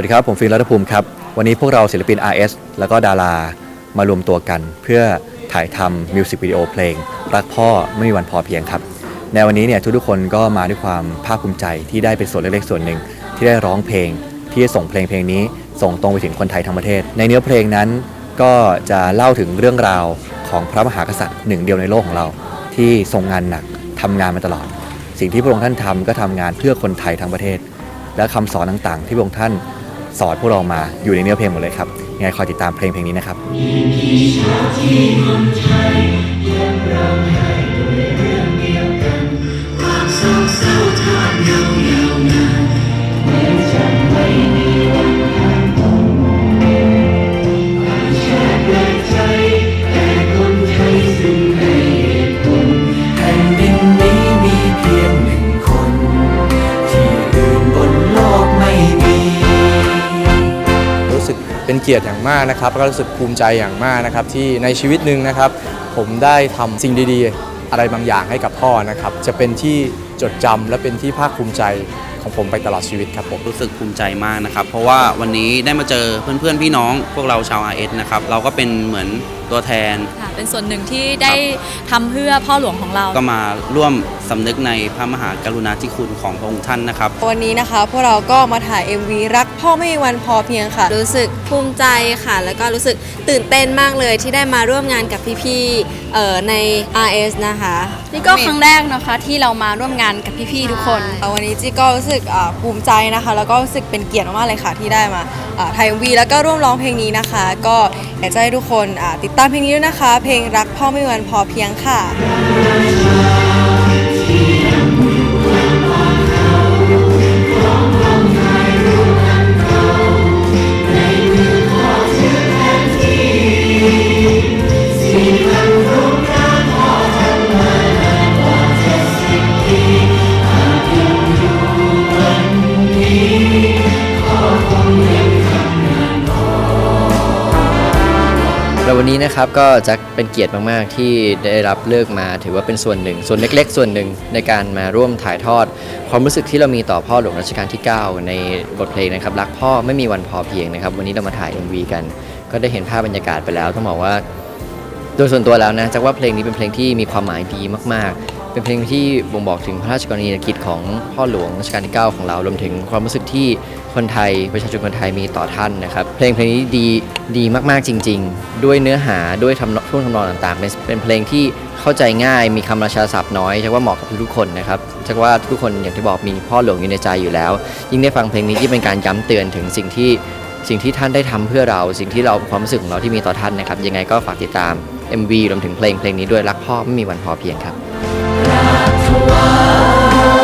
วัสดีครับ ผมฟิล์มรัตภูมิครับ วันนี้พวกเราศิลปิน RS แล้วก็ดารามารวมตัวกัน เพื่อถ่ายทำมิวสิกวิดีโอเพลง รักพ่อไม่มีวันพอเพียงครับ ในวันนี้เนี่ยทุกๆคนก็มาด้วยความภาคภูมิใจที่ได้เป็นส่วนเล็กๆส่วนหนึ่ง ที่ได้ร้องเพลงที่จะส่งเพลงเพลงนี้ ส่งตรงไปถึงคนไทยทั้งประเทศ ในเนื้อเพลงนั้นก็จะเล่าถึงเรื่องราวของพระมหากษัตริย์หนึ่งเดียวในโลกของเรา ที่ทรงงานหนักทำงานมาตลอด สิ่งที่พระองค์ท่านทำก็ทำงานเพื่อคนไทยทั้งประเทศ และคำสอนต่างๆ ที่พระองค์ท่าน สอนพวกเรามาอยู่ในเนื้อเพลงหมดเลยครับยังไงคอยติดตามเพลงเพลงนี้นะครับ เป็นเกียรติอย่างมากนะครับแล้วก็รู้สึกภูมิใจอย่างมากนะครับที่ในชีวิตหนึ่งนะครับ ผมได้ทำสิ่งดีๆ อะไรบางอย่างให้กับพ่อนะครับ จะเป็นที่ จดจำและเป็นที่ภาคภูมิใจของผมไปตลอดชีวิตครับผม รู้สึกภูมิใจมากนะครับ เพราะว่าวันนี้ได้มาเจอเพื่อนๆ พี่น้องพวกเราชาว RS นะครับ เราก็เป็นเหมือนตัวแทน ค่ะเป็นส่วนหนึ่งที่ได้ทำเพื่อพ่อหลวงของเรา ก็มาร่วมสำนึกในพระมหากรุณาธิคุณของพระองค์ท่านนะครับ วันนี้นะคะ พวกเราก็มาถ่าย MV รักพ่อไม่มีวันพอเพียงค่ะ รู้สึกภูมิใจค่ะ แล้วก็รู้สึกตื่นเต้นมากเลยที่ได้มาร่วมงานกับพี่ๆเอ่อใน RS นะคะ นี่ก็ครั้งแรกนะคะที่เรามาร่วมงานกับพี่ๆทุกคนวันนี้จี้ก็รู้สึกอ่าภูมิใจนะคะ แล้วก็รู้สึกเป็นเกียรติมากๆเลยค่ะที่ได้มาอ่าถ่าย MV แล้วก็ร่วมร้องเพลงนี้นะคะ ก็อยากจะให้ทุกคนอ่าติดตามเพลงนี้ด้วยนะคะ เพลงรักพ่อไม่มีวันพอเพียงค่ะ นี้นะครับก็จะเป็นเกียรติมาก ๆ ที่ได้รับเลือกมา ถือว่าเป็นส่วนหนึ่ง ส่วนเล็ก ๆ ส่วนหนึ่งในการมาร่วมถ่ายทอด ความรู้สึกที่เรามีต่อพ่อหลวงรัชกาลที่ 9 ในบทเพลงนะครับรักพ่อไม่มีวันพอเพียงนะครับ วันนี้เรามาถ่าย MV กัน ก็ได้เห็นภาพบรรยากาศไปแล้วต้องบอกว่า โดยส่วนตัวแล้วนะจักว่าเพลงนี้เป็นเพลงที่มีความหมายดีมาก เป็นเพลงที่บ่งบอกถึงพระราชกรณียกิจของพ่อหลวงรัชกาลที่ 9 ของเรารวมถึงความรู้สึกที่คนไทยประชาชนคนไทยมีต่อท่านนะครับ เพลงเพลงนี้ดีดีมากๆจริง ๆ ด้วยเนื้อหาด้วยทำท่วงทำนองต่างๆ เป็นเป็นเพลงที่เข้าใจง่ายมีคำราชาศัพท์น้อยจักว่าเหมาะกับทุกคนนะครับจักว่าทุกคนอย่างที่บอกมีพ่อหลวงอยู่ในใจอยู่แล้ว ยิ่งได้ฟังเพลงนี้ที่เป็นการย้ำเตือนถึงสิ่งที่สิ่งที่ท่านได้ทำเพื่อเราสิ่งที่เราความรู้สึกของเราที่มีต่อท่านนะครับยังไงก็ฝากติดตาม MV รวมถึงเพลงเพลงนี้ด้วยรักพ่อไม่มีวันพอเพียงครับ ถวาย